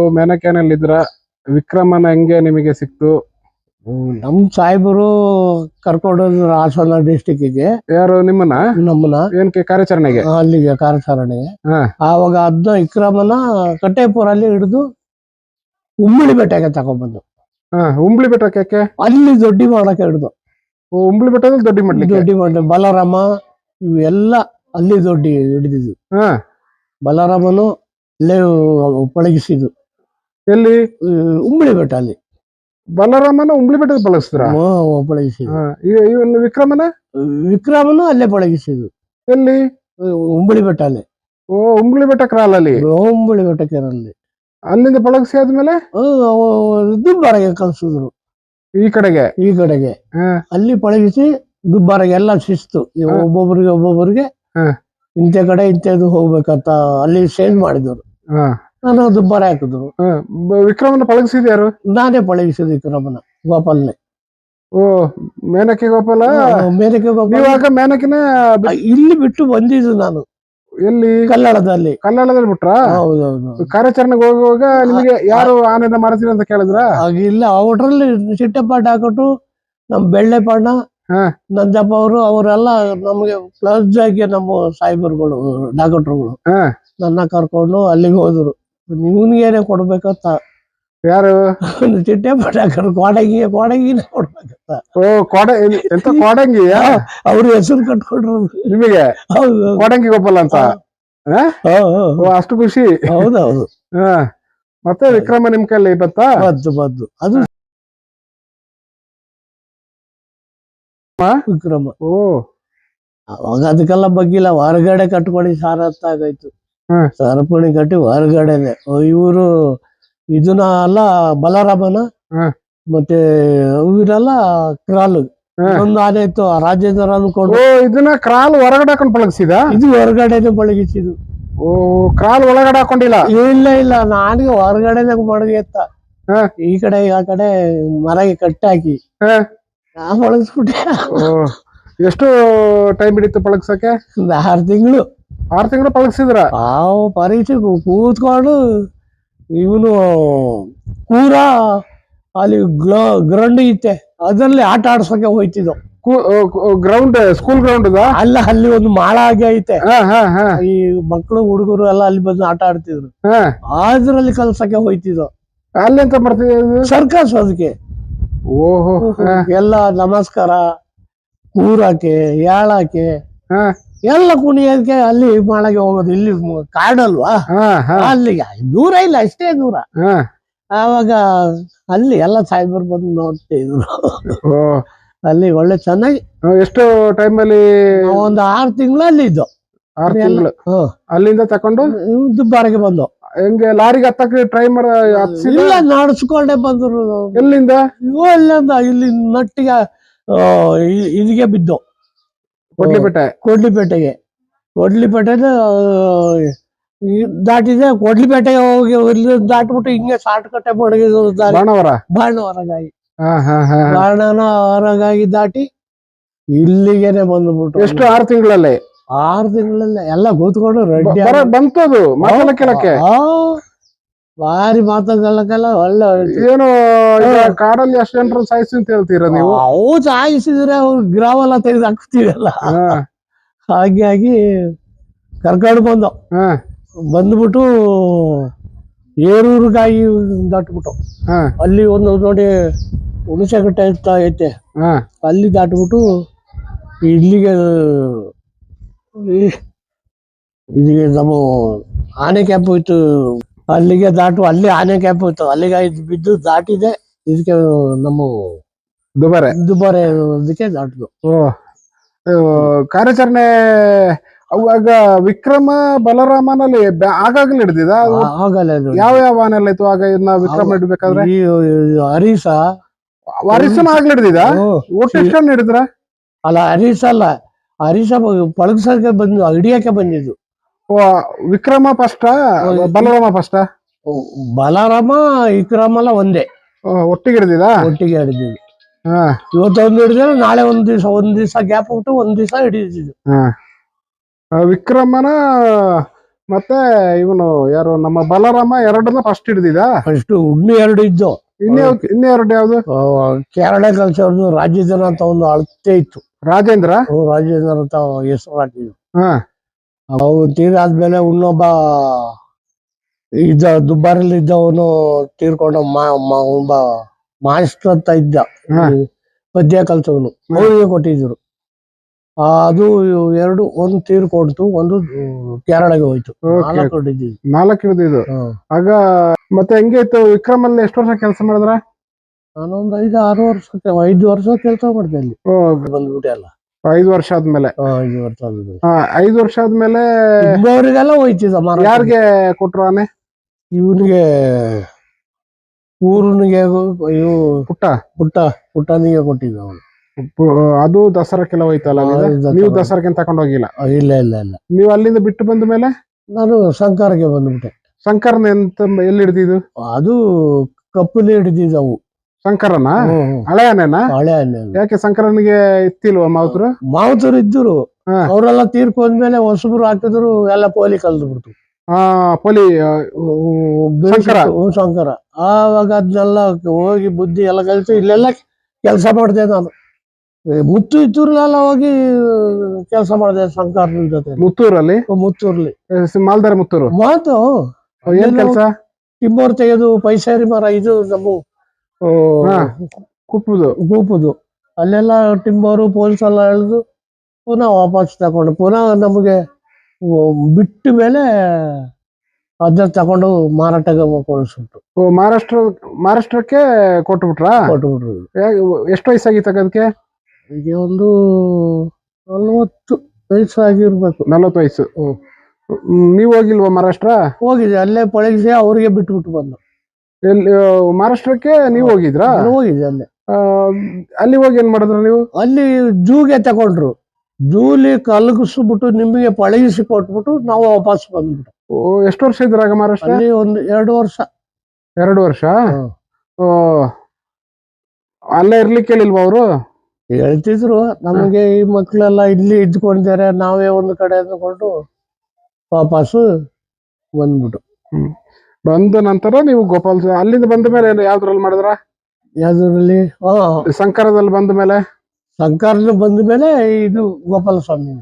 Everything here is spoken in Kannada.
ಮೇನಕೆನಲ್ಲಿ ಇದ್ರ ವಿಕ್ರಮನ ಹೆಂಗೆ ನಿಮಗೆ ಸಿಕ್ತು? ನಮ್ಮ ನಮ್ ಸಾಹೇಬರು ಕರ್ಕೊಂಡೋದ್ರು ಹಾಸನ ಡಿಸ್ಟಿಕ್ಕಿಗೆ ಯಾರು ನಿಮ್ಮನ್ನ? ನಮ್ಮನ್ನ. ಏನಕ್ಕೆ ಕಾರ್ಯಾಚರಣೆಗೆ? ಅಲ್ಲಿಗೆ ಕಾರ್ಯಾಚರಣೆಗೆ. ಹಾ. ಆವಾಗ ಅದ್ನ ವಿಕ್ರಮನ ಕಟ್ಟೆಪುರ ಅಲ್ಲಿ ಹಿಡಿದು ಉಮ್ಮಳಿ ಬೆಟ್ಟಕ್ಕೆ ತಗೊಂಡ್ಬಂದು. ಹಾ ಉಂಬ್ಳಿ ಬೆಟ್ಟಕ್ಕೆ ಯಾಕೆ? ಅಲ್ಲಿ ದೊಡ್ಡಿ ಮಾಡಕ್ಕೆ ಹಿಡಿದು. ಓ, ಉಂಬ್ಳಿ ಬೆಟ್ಟದಲ್ಲಿ ದೊಡ್ಡಿ ಮಾಡ್ಲಿಕ್ಕೆ? ದೊಡ್ಡಿ ಮಾಡಿ ಬಲರಾಮ ಇವೆಲ್ಲ ಅಲ್ಲಿ ದೊಡ್ಡಿ ಹಿಡಿದಿದ್ದು. ಹಾ. ಬಲರಾಮನು ಅಲ್ಲೇ ಪಳಗಿಸಿದ್ದು ಎಲ್ಲಿ? ಉಂಬಳಿ ಬೆಟ್ಟ ಅಲ್ಲಿ. ಬಲರಾಮನ ಉಂಬಳಿ ಬೆಟ್ಟದ ಪಳಗಿಸಿದ್ರ ಪಳಗಿಸಿ ಪಳಗಿಸಿದ್ದು ವಿಕ್ರಮನ? ವಿಕ್ರಮನು ಅಲ್ಲೇ ಪಳಗಿಸಿದ್ರು ಎಲ್ಲಿ? ಉಂಬಳಿ ಬೆಟ್ಟ ಅಲ್ಲಿ. ಓ ಉಂಬಳಿ ಬೆಟ್ಟ ಕ್ರಾಲಲ್ಲಿ ಉಂಬಳಿ ಬೆಟ್ಟ ಅಲ್ಲಿ ಅಲ್ಲಿಂದ ಪಳಗಿಸಿ ಆದ್ಮೇಲೆ? ದುಬ್ಬಾರಗೆ ಕಲ್ಸಿದ್ರು ಈ ಕಡೆಗೆ? ಈ ಕಡೆಗೆ. ಹಾ. ಅಲ್ಲಿ ಪಳಗಿಸಿ ದುಬ್ಬಾರಗೆ ಎಲ್ಲ ಶಿಸ್ತು. ಒಬ್ಬೊಬ್ಬರಿಗೆ ಒಬ್ಬೊಬ್ಬರಿಗೆ ಹಾ. ಇಂಥ ಕಡೆ ಇಂಥದ್ದು ಹೋಗ್ಬೇಕಂತ ಅಲ್ಲಿ ಸೇಂಜ್ ಮಾಡಿದ್ರು. ಹಾ. ನಾನು ದುಬ್ಬಾರ ಹಾಕಿದ್ರು ಹ್ಮ್. ಬ- ವಿಕ್ರಮನ ಪಳಗಿಸಿದ ಯಾರು? ನಾನೇ ಪಳಗಿಸಿದ ವಿಕ್ರಮನ ಗೋಪಾಲ್ನೆ. ಓ ಮೇನಕೆ ಗೋಪಾಲ? ಮೇನಕೆ ಗೋಪಾಲ್. ಮೇನಕಿನ ಇಲ್ಲಿ ಬಿಟ್ಟು ಬಂದಿದ್ದು ನಾನು. ಎಲ್ಲಿ? ಕಲ್ಲಡದಲ್ಲಿ ಕಲ್ಲಾಳದಲ್ಲಿ ಬಿಟ್ರ? ಹೌದೌದು. ಕಾರ್ಯಾಚರಣೆಗೆ ಹೋಗುವಾಗ ನಿಮಗೆ ಯಾರು ಆನಂದ ಮಾಡ್ತೀರಿ ಅಂತ ಕೇಳಿದ್ರ? ಆಗ ಇಲ್ಲ ಅವರಲ್ಲಿ ಚಿಟ್ಟಪಾಟ್ ಹಾಕೊಟ್ಟು ನಮ್ ಬೆಳ್ಳೆ ಪಾಂಡ ಹಾ. ನಂಜಪ್ಪ ಅವರು ಅವರೆಲ್ಲ ನಮಗೆ ಪ್ಲಸ್ ಆಗಿ ನಮ್ಮ ಸಾಹೇಬರುಗಳು ಡಾಕ್ಟರ್ಗಳು. ಹಾ. ನನ್ನ ಕರ್ಕೊಂಡು ಅಲ್ಲಿಗೆ ಹೋದ್ರು. ನಿಮ್ಗೇನೆ ಕೊಡ್ಬೇಕಂತ. ಯಾರು? ಚಿಟ್ಟೆ ಪಟಾಕರು ಕೋಡಂಗಿ ಕೋಡಂಗಿನ ಕೊಡ್ಬೇಕಂತ. ಓ ಕೋಡೆ ಎಂತ ಕೋಡಂಗಿ ಅವ್ರ ಹೆಸರು ಕಟ್ಕೊಂಡ್ರು ನಿಮಗೆ? ಕೋಡಂಗಿ ಗೋಪಾಲ ಅಂತ? ಅಷ್ಟು ಖುಷಿ. ಹೌದೌದು. ಹಾ. ಮತ್ತೆ ವಿಕ್ರಮ ನಿಮ್ ಕೈಲಿ ಬತ್ತ? ಬದ್ದು ಬದ್ದು. ಅದು? ವಿಕ್ರಮ? ಓ. ಅವಾಗ ಅದಕ್ಕೆಲ್ಲ ಬಗ್ಗಿಲ್ಲ. ಹೊರಗಡೆ ಕಟ್ಕೊಂಡು ಸಾರ ಆಗಾಯ್ತು. ಹ್ಮ್. ಸರಪಣಿ ಕಟ್ಟಿ ಹೊರಗಡೆನೆ. ಇವರು ಇದನ್ನ ಅಲ್ಲ ಬಲರಾಮನ? ಮತ್ತೆ ಇವರೆಲ್ಲ ಕ್ರಾಲು. ಒಂದು ಆನೆ ಇತ್ತು ಆ ರಾಜೇಂದ್ರ ಅನ್ಕೊಂಡು ಓ ಇದನ್ನ ಕ್ರಾಲ್ ಹೊರಗಡೆ ಹಾಕೊಂಡು ಪಳಗಿಸಿದ? ಇದು ಹೊರಗಡೆನೆ ಪಳಗಿಸಿದ್ರು ಓ ಕ್ರಾಲ್ ಒಳಗಡೆ ಹಾಕೊಂಡಿಲ್ಲ? ಇಲ್ಲ ಇಲ್ಲ ನಾನಿಗೆ ಹೊರಗಡೆನೆ ಮಡಗಿ ಎತ್ತ. ಈ ಕಡೆ ಆ ಕಡೆ ಮರಗೆ ಕಟ್ಟಾಕಿ. ಹಾ. ನಾ ಬಳಗಿಸ್ಬಿಟ್ಟೆ ಓ ಎಷ್ಟು ಟೈಮ್ ಹಿಡಿತು ಪಳಗ್ಸಕ್ಕೆ? ಒಂದು ಆರು ತಿಂಗಳು. ಆರ್ ತಿಂಗಳು ಪಳಗಿಸಿದ್ರ? ನಾವು ಪರೀಕ್ಷೆ ಕೂತ್ಕೊಂಡು ಇವನು ಕೂರ ಅಲ್ಲಿ ಗ್ರೌಂಡ್ ಇತ್ತೆ ಅದರಲ್ಲಿ ಆಟ ಆಡ್ಸೋಕೆ ಹೋಯ್ತಿದ್ದು. ಗ್ರೌಂಡ್ ಸ್ಕೂಲ್ ಗ್ರೌಂಡ್ ಅಲ್ಲ ಅಲ್ಲಿ ಒಂದು ಮಾಳ ಆಗಿ ಐತೆ. ಹಾ ಹಾ ಹಾ. ಈ ಮಕ್ಕಳು ಹುಡುಗರು ಎಲ್ಲ ಅಲ್ಲಿ ಬಂದು ಆಟ ಆಡ್ತಿದ್ರು. ಹಾ. ಅದ್ರಲ್ಲಿ ಕಲ್ಸಕ್ಕೆ ಹೋಯ್ತಿದ್ದು. ಅಲ್ಲಿ ಎಂತ ಬರ್ತಿದ್ರು ಸರ್ಕಸ್ ಅದಕ್ಕೆ. ಓಹೋ ಎಲ್ಲ ನಮಸ್ಕಾರ ಕೂರಾಕೆ ಯಾಳಾಕೆ ಹಾ. ಎಲ್ಲ ಕುಣಿಯೋದಕ್ಕೆ ಅಲ್ಲಿ ಮಾಡಕ್ಕೆ ಹೋಗೋದು. ಇಲ್ಲಿ ಕಾಡಲ್ವಾ ಹಾ ಹಾ. ಅಲ್ಲಿಗೆ ದೂರ ಇಲ್ಲ ಅಷ್ಟೇ ದೂರ. ಹಾ. ಆವಾಗ ಅಲ್ಲಿ ಎಲ್ಲ ಸಾಯ್ಬರ್ ಬಂದು ನೋಡ್ತಿದ್ರು ಅಲ್ಲಿ ಒಳ್ಳೆ ಚೆನ್ನಾಗಿ ಎಷ್ಟು ಟೈಮ್ ಅಲ್ಲಿ ಒಂದು ಆರು ತಿಂಗಳು ಅಲ್ಲಿ ಇದ್ದು ಆರು ತಿಂಗಳು. ಅಲ್ಲಿಂದ ತಕೊಂಡು? ದುಬಾರಿಗೆ ದುಬ್ಬಾರಿಗೆ ಬಂದು. ಹೆಂಗೆ ಲಾರಿಗೆ ಹತ್ತಕ್ಕೆ ಟ್ರೈ ಮಾಡ ಇಲ್ಲ ನಡೆಸ್ಕೊಂಡೇ ಬಂದ್ರು. ಎಲ್ಲಿಂದ? ಇವು ಅಲ್ಲಿಂದ ಇಲ್ಲಿ ನಟ್ಟಿಗೆ ಇದಿಗೆ ಬಿದ್ದು. ಕೊಡ್ಲಿಪೇಟೆ. ಕೊಡ್ಲಿಪೇಟೆಗೆ. ಕೊಡ್ಲಿಪೇಟೆನ ದಾಟಿದೆ ಕೊಡ್ಲಿಪೇಟೆಗೆ ಹೋಗಿ ಇಲ್ಲಿ ದಾಟ್ಬಿಟ್ಟು ಹಿಂಗೆ ಶಾರ್ಟ್ ಕಟ್ಟೆ ಮಡಗಿದ್ರು ದಾರಿ. ಬಾಣವರ? ಬಾಣವರಗಾಗಿ. ದಾಟಿ ಇಲ್ಲಿಗೆನೆ ಬಂದ್ಬಿಟ್ಟು. ಎಷ್ಟು ಆರು ತಿಂಗಳಲ್ಲಿ? ಆರು ತಿಂಗಳಲ್ಲೇ ಎಲ್ಲ ಕೂತ್ಕೊಂಡು ರೆಡಿ ಬಂತದು ಬಂತು ಅದು ಕೇಳಕ್ಕೆ ಭಾರಿ ಮಾತುಗಳಕ್ಕೆಲ್ಲ ಒಳ್ಳೆ ಏನು ಈಗ ಕಾಡಲ್ಲಿ ಎಷ್ಟು ಜನರು ಸಾಯಿಸಿ ಅಂತ ಹೇಳ್ತೀರಾ ನೀವು? ಅವು ಸಾಯಿಸಿದ್ರೆ ಅವ್ರು ಗ್ರಾವೆಲ್ಲ ತೆಗೆದು ಹಾಕ್ತೀವಲ್ಲ ಹಾಗಾಗಿ ಕರ್ಕೊಂಡು ಬಂದು. ಹಾ. ಬಂದ್ಬಿಟ್ಟು ಏರೂರಿಗಾಗಿ ದಾಟ್ಬಿಟ್ಟು. ಹಾ. ಅಲ್ಲಿ ಒಂದು ನೋಡಿ ಹುಣಸೆಗಟ್ಟೆ ಅಂತ ಐತೆ. ಅಲ್ಲಿ ದಾಟ್ಬಿಟ್ಟು ಇಲ್ಲಿಗೆ ಇಲ್ಲಿಗೆ ನಮ್ಮ ಆನೆ ಕ್ಯಾಂಪ್ ಇತ್ತು. ಅಲ್ಲಿಗೆ ದಾಟು ಅಲ್ಲಿ ಆನೆ ಕ್ಯಾಂಪ್ ಇತ್ತು. ಅಲ್ಲಿಗೆ ಇದು ಬಿದ್ದು ದಾಟಿದೆ. ಇದಕ್ಕೆ ನಮ್ಮ ದುಬಾರೆ. ದುಬಾರೆ ಇದಕ್ಕೆ ದಾಟುದು. ಕಾರ್ಯಾಚರಣೆ ಅವಾಗ ವಿಕ್ರಮ ಬಲರಾಮನಲ್ಲಿ ಆಗಾಗಲೇ ಹಿಡ್ದಿದ? ಅದು ಆಗಲ್ಲ ಅದು. ಯಾವ ಯಾವ ಆನೆಲ್ಲ ಇತ್ತು? ಆಗ ಇದನ್ನ ವಿಕ್ರಮ ಹಿಡ್ಬೇಕಾದ್ರೆ? ಹರೀಸ ಹರೀಸನ ಆಗ್ಲಿ ಹಿಡ್ದಿದ. ಒಟ್ಟು ಎಷ್ಟೊಂದು ಹಿಡಿದ್ರ? ಅಲ್ಲ ಹರೀಸ ಅಲ್ಲ. ಹರೀಸ ಪಳಗ್ಸಕ್ಕೆ ಬಂದು ಹಿಡಿಯಕ್ಕೆ ಬಂದಿದ್ದು. ವಿಕ್ರಮ ಫಸ್ಟ್ ಬಲರಾಮ ಫಸ್ಟ್ ಬಲರಾಮ ವಿಕ್ರಮ ಎಲ್ಲ ಒಂದೇ ಒಟ್ಟಿಗೆ ಹಿಡಿದಿದ? ಒಟ್ಟಿಗೆ ಹಿಡಿದಿದ್ವಿ. ಇವತ್ತು ಒಂದು ಹಿಡಿದ್ರೆ ನಾಳೆ ಒಂದ್ ದಿವಸ ಒಂದ್ ದಿವಸ ಗ್ಯಾಪ್ ಬಿಟ್ಟು ಒಂದ್ ದಿವಸ ಹಿಡಿದಿದ್ವಿ ವಿಕ್ರಮನ ಮತ್ತೆ ಇವನು ಯಾರು ನಮ್ಮ ಬಲರಾಮ ಎರಡನ್ನ ಫಸ್ಟ್ ಹಿಡಿದಿದ? ಫಸ್ಟ್ ಉಣ್ಣಿ ಎರಡು ಇದ್ದು. ಇನ್ನೇ ಎರಡು ಯಾವ್ದು? ಕೇರಳ ಕಲ್ಚರ್ದು ರಾಜೇಂದ್ರ ಅಂತ ಒಂದು ಅಳತೆ ಇತ್ತು. ರಾಜೇಂದ್ರ? ರಾಜೇಂದ್ರ ಅಂತ ಹೆಸರು ಹಾಕಿದ್ರು. ಹಾ. ಅವು ತೀರಾದ್ಮೇಲೆ ಇನ್ನೊಬ್ಬ ಇದ್ದ ದುಬ್ಬಾರಲ್ಲಿ ಇದ್ದವನು ತೀರ್ಕೊಂಡ ಒಬ್ಬ ಮಾಸ್ಟರ್ ಅಂತ ಇದ್ದ. ಪದ್ಯ ಕಲ್ತವನು. ಅವನಿಗೆ ಕೊಟ್ಟಿದ್ರು. ಅದು ಎರಡು ಒಂದು ತೀರ್ಕೊಡ್ತು ಒಂದು ಕೇರಳಗೆ ಹೋಯ್ತು. ನಾಲ್ಕು ಹಿಡಿದಿದ್ದು. ಆಗ ಮತ್ತೆ ಹೆಂಗೆ ಇತ್ತು? ವಿಕ್ರಮಲ್ಲಿ ಎಷ್ಟು ವರ್ಷ ಕೆಲಸ ಮಾಡಿದ್ರ? ನಾನೊಂದು ಐದು ಆರು ವರ್ಷ ಐದು ವರ್ಷ ಕೆಲಸ ಮಾಡಿದೆ ಅಲ್ಲಿ. ಬಂದ್ಬಿಟ್ಟೆ ಅಲ್ಲ. ಐದು ವರ್ಷ ಆದ್ಮೇಲೆ. ಐದು ವರ್ಷ ಆದ್ಮೇಲೆ. ಹಾ ಐದು ವರ್ಷ ಆದ್ಮೇಲೆ ಯಾರಿಗೆ ಕೊಟ್ರು ಆನೆ? ಇವನಿಗೆ ಊರನಿಗೆ ಇವು ಪುಟ್ಟ? ಪುಟ್ಟ ಪುಟ್ಟನಿಗೆ ಕೊಟ್ಟಿದ್ದ ಅವನು. ಅದು ದಸರಾಕ್ಕೆಲ್ಲ ಹೋಯ್ತಲ್ಲ. ನೀವು ದಸರಾಕ್ಕೆ ತಕೊಂಡು ಹೋಗಿಲ್ಲ? ಇಲ್ಲ ಇಲ್ಲ ಇಲ್ಲ. ನೀವು ಅಲ್ಲಿಂದ ಬಿಟ್ಟು ಬಂದ ಮೇಲೆ? ನಾನು ಸಂಕಾರಕ್ಕೆ ಬಂದ್ಬಿಟ್ಟೆ. ಶಂಕರ್ನ ಎಂತ ಎಲ್ಲಿ ಹಿಡಿದಿದ್ದು? ಅದು ಕಪ್ಪಲ್ಲಿ ಹಿಡಿದಿದ್ದವು. ಶಂಕರನ. ಹಳೆಯನೇನ? ಹಳೆ ಯಾಕೆ ಶಂಕರನಿಗೆ ಇತ್ತಿಲ್ವಾ ಮಾವುತರು? ಮಾವುತರು ಇದ್ದರು. ಅವರೆಲ್ಲ ತೀರ್ಕೊಂಡ್ಮೇಲೆ ಹೊಸಬ್ರು ಹಾಕಿದ್ರು ಎಲ್ಲ ಪೋಲಿ ಕಲ್ದು ಬಿಡ್ತು ಆ ಪೊಲಿ ಶಂಕರ. ಶಂಕರ. ಆವಾಗ ಅದನ್ನೆಲ್ಲ ಹೋಗಿ ಬುದ್ಧಿ ಎಲ್ಲ ಕಲಿತು ಇಲ್ಲೆಲ್ಲ ಕೆಲಸ ಮಾಡಿದೆ ನಾನು. ಮುತ್ತು ಇತ್ತೂರ್ಲೆಲ್ಲ ಹೋಗಿ ಕೆಲಸ ಮಾಡಿದೆ ಶಂಕರನ ಜೊತೆ. ಮುತ್ತೂರಲ್ಲಿ? ಮುತ್ತೂರ್ಲಿ ಮಾಲ್ದಾರ ಮುತ್ತೂರು? ಮಾತು? ಏನ್ ಕೆಲ್ಸ? ಟಿಂಬೋರ್ ತೆಗೆದು ಪೈಸಾರಿ ಮರ ಇದು ನಮ್ಮ. ಕುಪ್ಪುದು ಗೂಪುದು ಅಲ್ಲೆಲ್ಲ ಟಿಂಬರು ಪೊಲೀಸ್ ಎಲ್ಲ ಎಳೆದು ಪುನಃ ವಾಪಸ್ ತಗೊಂಡು ಪುನಃ ನಮಗೆ ಬಿಟ್ಟ ಮೇಲೆ ಅದನ್ನ ತಗೊಂಡು ಮಾರಾಟಕ್ಕೆ ಕಳಿಸ್ಬಿಟ್ಟು ಮಹಾರಾಷ್ಟ್ರ ಮಹಾರಾಷ್ಟ್ರಕ್ಕೆ ಕೊಟ್ಬಿಟ್ರಾ? ಕೊಟ್ಬಿಟ್ರು. ಬಿಟ್ರು ಎಷ್ಟು ವಯಸ್ಸಾಗಿತ್ತು ಅದಕ್ಕೆ ಈಗ ಒಂದು ನಲ್ವತ್ತು ವಯಸ್ಸಾಗಿರ್ಬೇಕು ನಲ್ವತ್ತು ವಯಸ್ಸು. ನೀವ್ ಹೋಗಿಲ್ವಾ ಮಹಾರಾಷ್ಟ್ರ? ಹೋಗಿದೆ ಅಲ್ಲೇ ಪಳಗಿಸಿ ಅವ್ರಿಗೆ ಬಿಟ್ಬಿಟ್ಟು ಬಂದು. ಎಲ್ಲಿ ಆ, ಮಹಾರಾಷ್ಟ್ರಕ್ಕೆ ನೀವು ಹೋಗಿದ್ರಾ? ನಾನು ಅಲ್ಲಿ ಅಲ್ಲೇ. ಆ, ಅಲ್ಲಿ ಹೋಗಿ ಏನ್ ಮಾಡಿದ್ರು ನೀವು? ಅಲ್ಲಿ ಜೂಗೆ ತಗೊಂಡ್ರು. ಜೂಲಿ ಕಲಗಿಸ್ಬಿಟ್ಟು ನಿಮಗೆ ಪಳಗಿಸಿ ಕೊಟ್ಬಿಟ್ಟು ನಾವು ವಾಪಸ್ ಬಂದ್ಬಿಟ್ಟು ಓ, ಎಷ್ಟು ವರ್ಷ ಇದ್ರಾಗ ಮಹಾರಾಷ್ಟ್ರ? ಅಲ್ಲಿ ಒಂದು ಎರಡು ವರ್ಷ. ಎರಡು ವರ್ಷ? ಹ್ಮ್. ಓ, ಅಲ್ಲೇ ಇರ್ಲಿಕ್ಕೆ ಹೇಳಿಲ್ವಾ ಅವರು? ಹೇಳ್ತಿದ್ರು ನಮಗೆ ಈ ಮಕ್ಕಳೆಲ್ಲ ಇಲ್ಲಿ ಇದ್ಕೊಂಡಿದ್ದಾರೆ ನಾವೇ ಒಂದು ಕಡೆ ಅಂದ್ಕೊಂಡು ವಾಪಸ್ ಬಂದ್ಬಿಟ್ಟು. ಬಂದ ನಂತರ ನೀವು ಗೋಪಾಲ್ ಅಲ್ಲಿಂದ ಬಂದ ಮೇಲೆ ಏನು ಯಾವ್ದ್ರಲ್ಲಿ ಮಾಡಿದ್ರ? ಯಾವ್ದ್ರಲ್ಲಿ? ಸಂಕರದಲ್ಲಿ ಬಂದ ಮೇಲೆ? ಸಂಕಾರದಲ್ಲಿ ಬಂದ ಮೇಲೆ ಇದು ಗೋಪಾಲ ಸ್ವಾಮಿ